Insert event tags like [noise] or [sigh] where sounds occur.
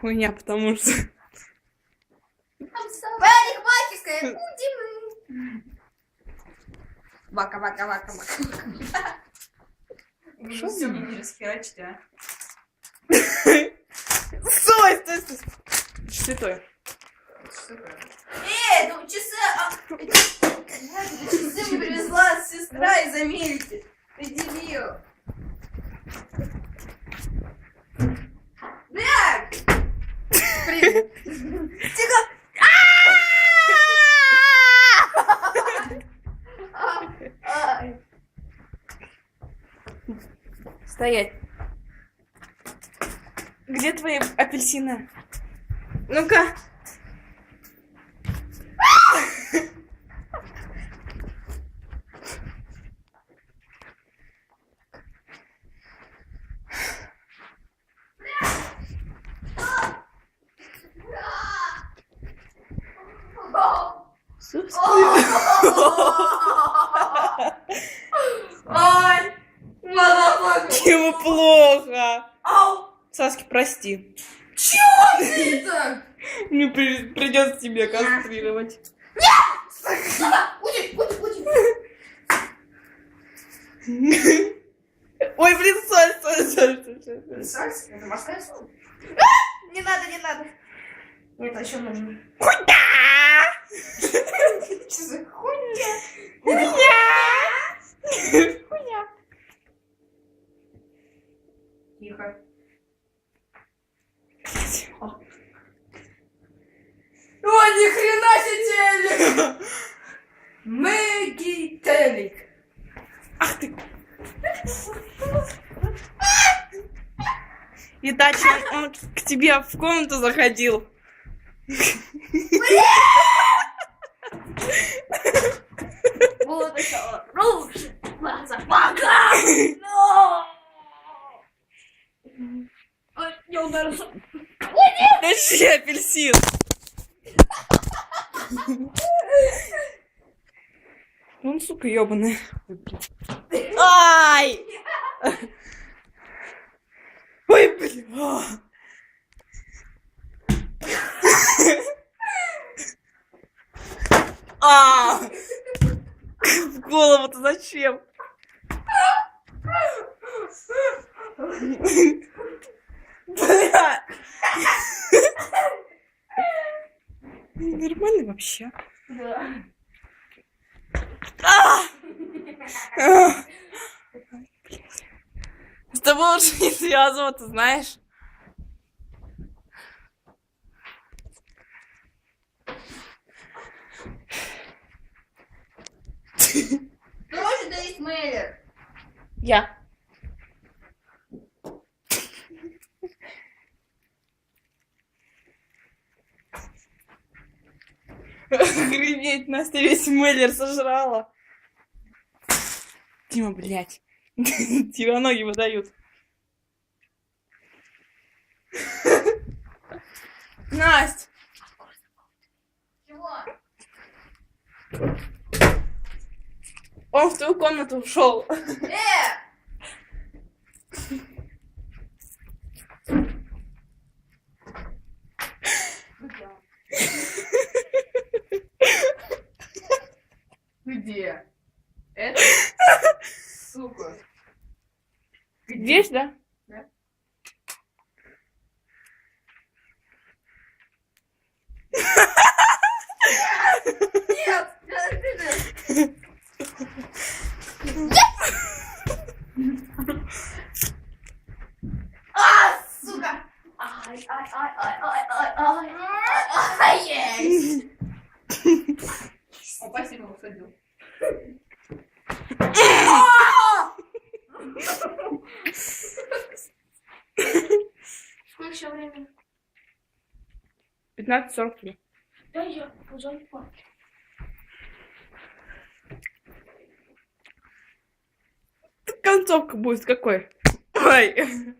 Хуйня, потому что... Парикмахерская, будем. Вака, вака, вака, вака. Шо Все мне? не расхерачить, а? Стой, стой, стой. Святой. Сука. Эй, ну часы... а, Часы мне привезла сестра из Америки. Ты дебил. Тихо! А! Стоять. Твои апельсины? Ну-ка. Ай! Ему плохо. Ау! Саски, прости. Ты так? Мне при- придется тебя кастрировать. Уйди, уйди, уйди. Ой, блин, соль, соль, соль, соль? Это морская соль? Не надо, не надо. Нет, а еще нужно. Хуйня! Что за хуйня? Хуйня! Хуйня. Тихо. О, ни хрена себе телек! Мэгги телек. Ах ты. И дальше он, к тебе в комнату заходил. Вот это лучше. Мазафака! Но! Я ударился. Подожди, апельсин. Он, сука, ебаный. Ай! Ой, блин. а. А! В голову-то зачем? Вообще. Да. С тобой лучше не связываться, знаешь? Кто же Дэвид Мейлер? Я. Охренеть, Настя весь мейлер сожрала. Дима, блядь. [laughs] Тебе ноги выдают. Настя! Он в твою комнату ушел. Э! Где? [laughs] Это? Сука. Здесь, да? Спасибо, усадил. Сколько еще времени? 15.43. Да я уже спать. Концовка будет какой? Ой.